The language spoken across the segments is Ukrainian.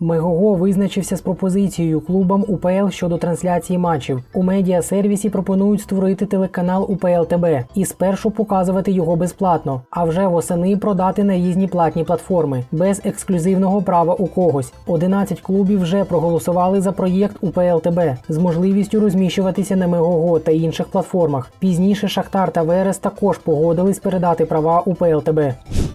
Мегого визначився з пропозицією клубам УПЛ щодо трансляції матчів. У медіасервісі пропонують створити телеканал УПЛ ТБ і спершу показувати його безплатно, а вже восени продати на різні платні платформи без ексклюзивного права у когось. 11 клубів вже проголосували за проєкт УПЛ ТБ з можливістю розміщуватися на Мегого та інших платформах. Пізніше Шахтар та Верес також погодились передати права УПЛ ТБ.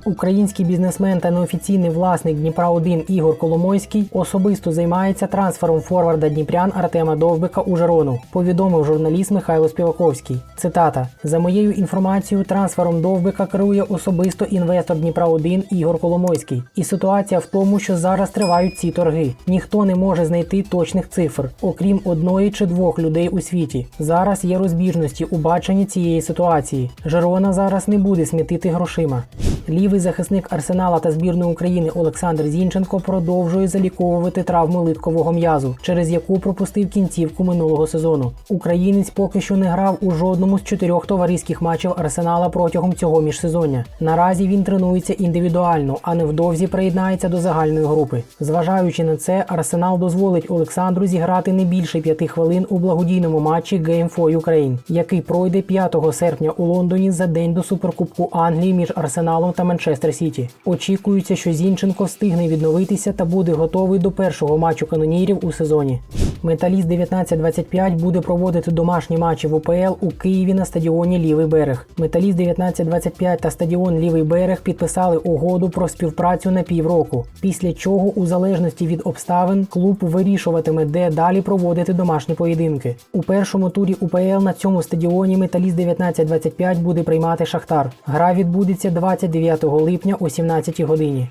Український бізнесмен та неофіційний власник Дніпра 1 Ігор Коломойський особисто займається трансфером форварда Дніпрян Артема Довбика у Жарону, повідомив журналіст Михайло Співаковський. Цитата: за моєю інформацією, трансфером Довбика керує особисто інвестор Дніпра 1 Ігор Коломойський. І ситуація в тому, що зараз тривають ці торги. Ніхто не може знайти точних цифр, окрім одної чи двох людей у світі. Зараз є розбіжності у баченні цієї ситуації. Жарона зараз не буде смітити грошима. Лівий захисник Арсенала та збірної України Олександр Зінченко продовжує заліковувати травму литкового м'язу, через яку пропустив кінцівку минулого сезону. Українець поки що не грав у жодному з чотирьох товариських матчів Арсенала протягом цього міжсезоння. Наразі він тренується індивідуально, а невдовзі приєднається до загальної групи. Зважаючи на це, Арсенал дозволить Олександру зіграти не більше п'яти хвилин у благодійному матчі Game for Ukraine, який пройде 5 серпня у Лондоні за день до Суперкубку Англії між Арсеналом та Манчестер Сіті. Очікується, що Зінченко встигне відновитися та буде готовий до першого матчу канонірів у сезоні. Металіст 1925 буде проводити домашні матчі в УПЛ у Києві на стадіоні Лівий берег. Металіст 1925 та стадіон Лівий берег підписали угоду про співпрацю на півроку. Після чого, у залежності від обставин, клуб вирішуватиме, де далі проводити домашні поєдинки. У першому турі УПЛ на цьому стадіоні Металіст 1925 буде приймати Шахтар. Гра відбудеться 29 липня о 17 годині.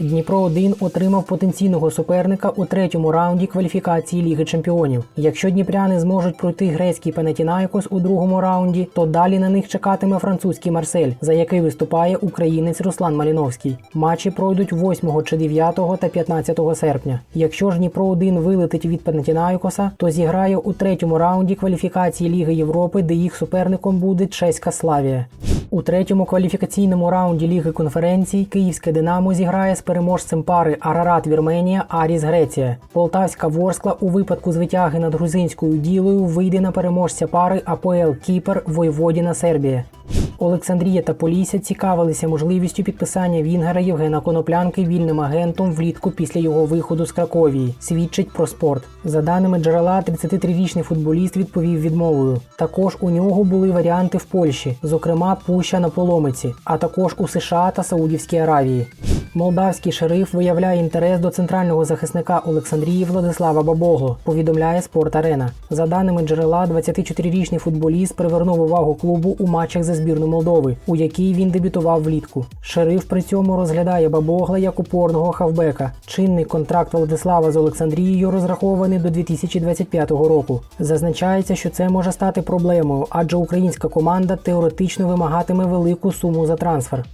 Дніпро 1 отримав потенційного суперника у третьому раунді кваліфікації Ліги Чемпіонів. Якщо дніпряни зможуть пройти грецький Панатінайкос у другому раунді, то далі на них чекатиме французький Марсель, за який виступає українець Руслан Маліновський. Матчі пройдуть 8 чи 9 та 15 серпня. Якщо ж Дніпро 1 вилетить від Панатінайкоса, то зіграє у третьому раунді кваліфікації Ліги Європи, де їх суперником буде чеська Славія. У третьому кваліфікаційному раунді Ліги конференцій Київське Динамо зіграє з переможцем пари Арарат Вірменія Аріс Греція. Полтавська Ворскла у випадку звитяги над грузинською ділою вийде на переможця пари АПЛ Кіпер Войводіна Сербія. Олександрія та Полісся цікавилися можливістю підписання Вінгера Євгена Коноплянки вільним агентом влітку після його виходу з Краковії. Свідчить про спорт. За даними джерела, 33-річний футболіст відповів відмовою. Також у нього були варіанти в Польщі, зокрема Пуща на Поломиці, а також у США та Саудівській Аравії. Молдавський шериф виявляє інтерес до центрального захисника Олександрії Владислава Бабогло, повідомляє Спорт Арена. За даними джерела, 24-річний футболіст привернув увагу клубу у матчах за збірну Молдови, у якій він дебютував влітку. Шериф при цьому розглядає Бабогла як упорного хавбека. Чинний контракт Владислава з Олександрією розрахований до 2025 року. Зазначається, що це може стати проблемою, адже українська команда теоретично вимагатиме велику суму за трансфер.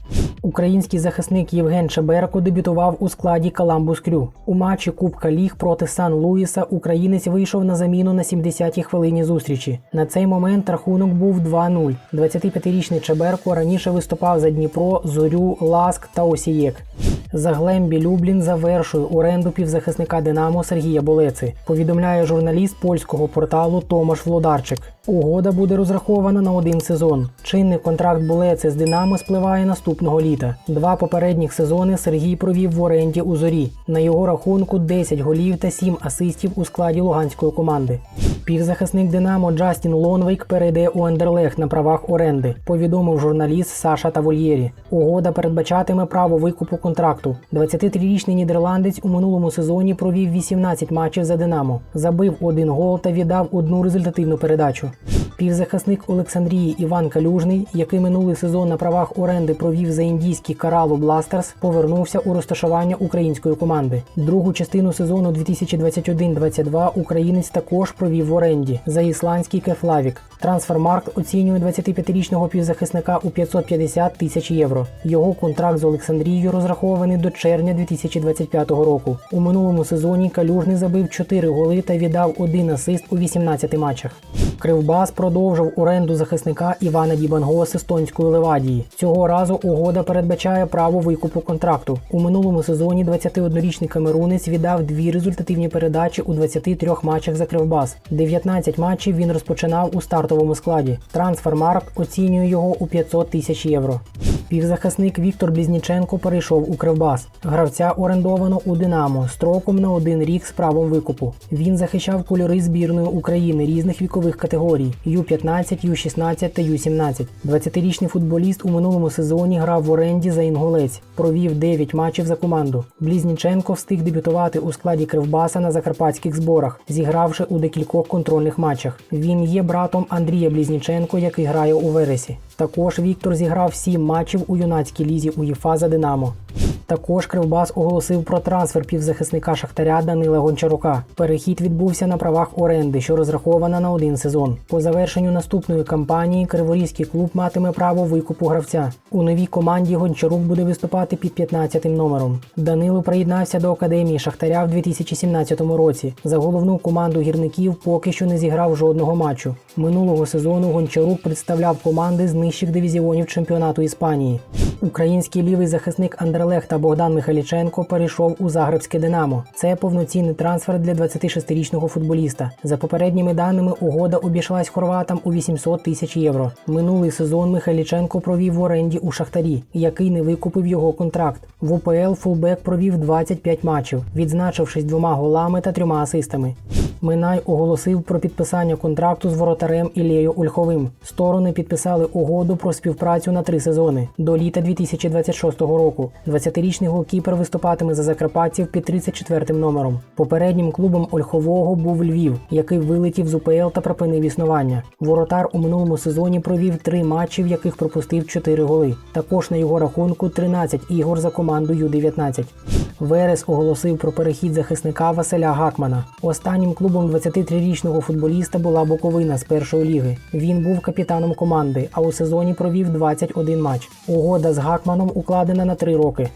Український захисник Євген Чеберко дебютував у складі Каламбус Крю. У матчі Кубка Ліг проти Сан Луїса українець вийшов на заміну на 70-й хвилині зустрічі. На цей момент рахунок був 2-0. 25-річний Чеберко раніше виступав за Дніпро, Зорю, Ласк та Осієк. Заглембі Люблін завершує оренду півзахисника Динамо Сергія Болеци, повідомляє журналіст польського порталу Томаш Влодарчик. Угода буде розрахована на один сезон. Чинний контракт Болеци з Динамо спливає наступного літа. Два попередніх сезони Сергій провів в оренді у зорі. На його рахунку 10 голів та 7 асистів у складі луганської команди. Півзахисник Динамо Джастін Лонвейк перейде у Андерлех на правах оренди, повідомив журналіст Саша Тавольєрі. Угода передбачатиме право викупу контракту. 23-річний нідерландець у минулому сезоні провів 18 матчів за Динамо, забив один гол та віддав одну результативну передачу. Півзахисник Олександрії Іван Калюжний, який минулий сезон на правах оренди провів за індійський Каралу Бластерс, повернувся у розташування української команди. Другу частину сезону 2021-22 українець також провів в оренді за ісландський Кефлавік. Трансфермаркт оцінює 25-річного півзахисника у 550 тисяч євро. Його контракт з Олександрією розрахований до червня 2025 року. У минулому сезоні Калюжний забив 4 голи та віддав один асист у 18 матчах. Кривбас продовжив оренду захисника Івана Дібанго з естонської Левадії. Цього разу угода передбачає право викупу контракту. У минулому сезоні 21-річний камерунець віддав дві результативні передачі у 23 матчах за Кривбас. 19 матчів він розпочинав у стартовому складі. Трансфермарк оцінює його у 500 тисяч євро. Півзахисник Віктор Блізніченко перейшов у Кривбас. Гравця орендовано у Динамо строком на один рік з правом викупу. Він захищав кольори збірної України різних вікових категорій Ю-15, Ю-16 та Ю-17. 20-річний футболіст у минулому сезоні грав в оренді за інгулець, провів 9 матчів за команду. Блізніченко встиг дебютувати у складі Кривбаса на закарпатських зборах, зігравши у декількох контрольних матчах. Він є братом Андрія Блізніченко, який грає у Вересі. Також Віктор зіграв 7 матчів у юнацькій лізі УЄФА за Динамо. Також Кривбас оголосив про трансфер півзахисника Шахтаря Данила Гончарука. Перехід відбувся на правах оренди, що розрахована на один сезон. По завершенню наступної кампанії Криворізький клуб матиме право викупу гравця. У новій команді Гончарук буде виступати під 15-тим номером. Данило приєднався до академії Шахтаря в 2017 році. За головну команду гірників поки що не зіграв жодного матчу. Минулого сезону Гончарук представляв команди з нижчих дивізіонів чемпіонату Іспанії. Український лівий захисник Андерлех та Богдан Михайліченко перейшов у Загребське Динамо. Це повноцінний трансфер для 26-річного футболіста. За попередніми даними, угода обійшлась хорватам у 800 тисяч євро. Минулий сезон Михайліченко провів в оренді у Шахтарі, який не викупив його контракт. В УПЛ фулбек провів 25 матчів, відзначившись двома голами та трьома асистами. Минай оголосив про підписання контракту з воротарем Ілею Ольховим. Сторони підписали угоду про співпрацю на три сезони до літа 2026 року. 20-річний голкіпер виступатиме за закарпатців під 34-м номером. Попереднім клубом Ольхового був Львів, який вилетів з УПЛ та припинив існування. Воротар у минулому сезоні провів три матчі, в яких пропустив 4 голи. Також на його рахунку 13 ігор за команду Ю-19. Верес оголосив про перехід захисника Василя Гакмана. Останнім клубом 23-річного футболіста була Буковина з першої ліги. Він був капітаном команди, а у сезоні провів 21 матч. Угода з Гакманом укладена на три роки.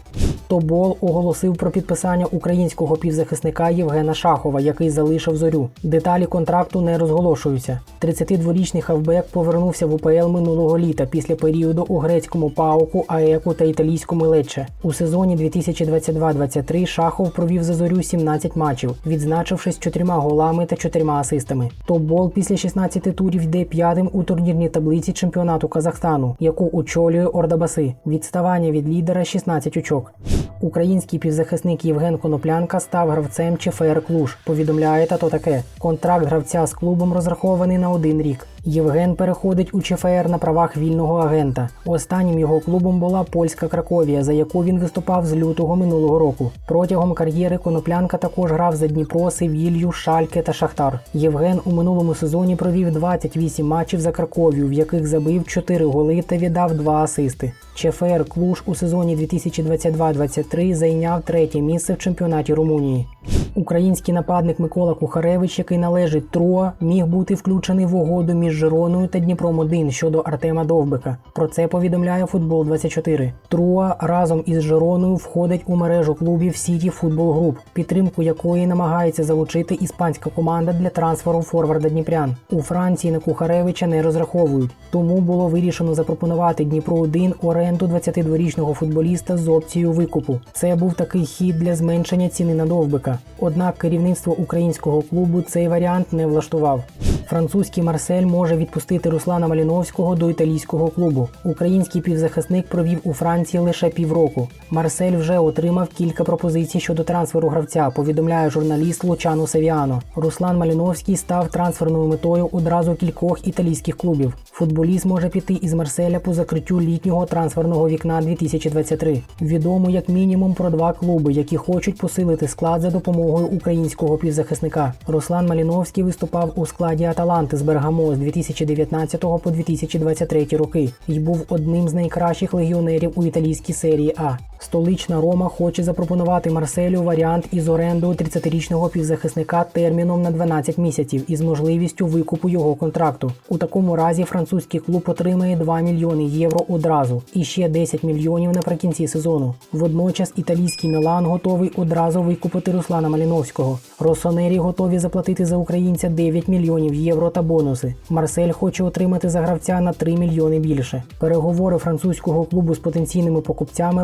Тобол оголосив про підписання українського півзахисника Євгена Шахова, який залишив зорю. Деталі контракту не розголошуються. 32-річний хавбек повернувся в УПЛ минулого літа після періоду у грецькому пауку, АЕКу та італійському Лечче. У сезоні 2022-23 Шахов провів за зорю 17 матчів, відзначившись чотирма голами та чотирма асистами. Тобол після 16 турів йде п'ятим у турнірній таблиці чемпіонату Казахстану, яку очолює Ордабаси. Відставання від лідера 16 очок. Український півзахисник Євген Коноплянка став гравцем ЧФР Клуж. Повідомляє та то таке. Контракт гравця з клубом розрахований на один рік. Євген переходить у ЧФР на правах вільного агента. Останнім його клубом була польська Краковія, за яку він виступав з лютого минулого року. Протягом кар'єри Коноплянка також грав за Дніпро, Севілью, Шальке та Шахтар. Євген у минулому сезоні провів 28 матчів за Краковію, в яких забив 4 голи та віддав 2 асисти. ЧФР Клуж у сезоні 2022-23 зайняв третє місце в чемпіонаті Румунії. Український нападник Микола Кухаревич, який належить Труа, міг бути включений в угоду між Жироною та Дніпром 1 щодо Артема Довбика. Про це повідомляє Футбол 24 Труа разом із Жироною входить у мережу клубів Сіті Футбол Груп, підтримку якої намагається залучити іспанська команда для трансферу форварда Дніпрян. У Франції на Кухаревича не розраховують, тому було вирішено запропонувати Дніпро 1 оренду 22-річного футболіста з опцією викупу. Це був такий хід для зменшення ціни на Довбика. Однак керівництво українського клубу цей варіант не влаштував. Французький Марсель може відпустити Руслана Маліновського до італійського клубу. Український півзахисник провів у Франції лише півроку. Марсель вже отримав кілька пропозицій щодо трансферу гравця. Повідомляє журналіст Лучано Севіано. Руслан Маліновський став трансферною метою одразу кількох італійських клубів. Футболіст може піти із Марселя по закриттю літнього трансферного вікна 2023. Відомо як мінімум про два клуби, які хочуть посилити склад за допомогою українського півзахисника. Руслан Маліновський виступав у складі Аталанти з Бергамо з 2019 по 2023 роки і був одним з найкращих легіонерів у італійській серії А. Столична Рома хоче запропонувати Марселю варіант із орендою 30-річного півзахисника терміном на 12 місяців із можливістю викупу його контракту. У такому разі французький клуб отримає 2 мільйони євро одразу і ще 10 мільйонів наприкінці сезону. Водночас італійський Мілан готовий одразу викупити Руслана Маліновського. Росонері готові заплатити за українця 9 мільйонів євро та бонуси. Марсель хоче отримати за гравця на 3 мільйони більше. Переговори французького клубу з потенційними покупцями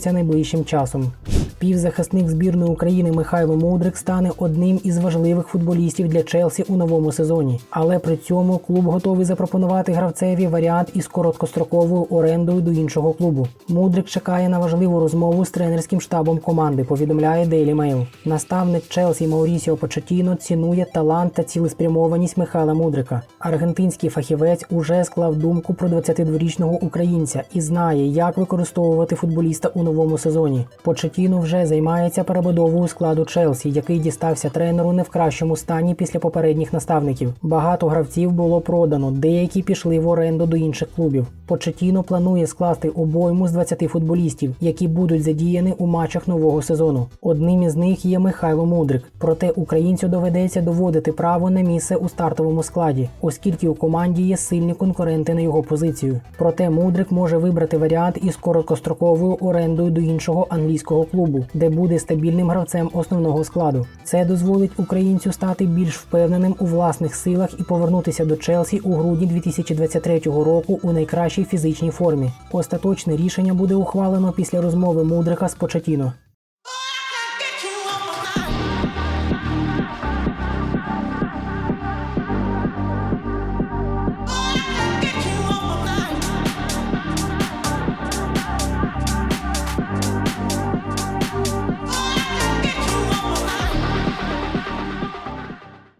розпочнуться найближчим часом. Півзахисник збірної України Михайло Мудрик стане одним із важливих футболістів для Челсі у новому сезоні. Але при цьому клуб готовий запропонувати гравцеві варіант із короткостроковою орендою до іншого клубу. Мудрик чекає на важливу розмову з тренерським штабом команди. Повідомляє Daily Mail. Наставник Челсі Маурісіо Почетіно цінує талант та цілеспрямованість Михайла Мудрика. Аргентинський фахівець уже склав думку про 22-річного українця і знає, як використовувати футболіста у новому сезоні. Почетіно вже займається перебудовою складу Челсі, який дістався тренеру не в кращому стані після попередніх наставників. Багато гравців було продано, деякі пішли в оренду до інших клубів. Почетіно планує скласти обойму з 20 футболістів, які будуть задіяні у матчах нового сезону. Одним із них є Михайло Мудрик. Проте українцю доведеться доводити право на місце у стартовому складі, оскільки у команді є сильні конкуренти на його позицію. Проте Мудрик може вибрати варіант із короткостроковою орендою до іншого англійського клубу, де буде стабільним гравцем основного складу. Це дозволить українцю стати більш впевненим у власних силах і повернутися до Челсі у грудні 2023 року у найкращій фізичній формі. Остаточне рішення буде ухвалено після розмови Мудрика з Почетіно.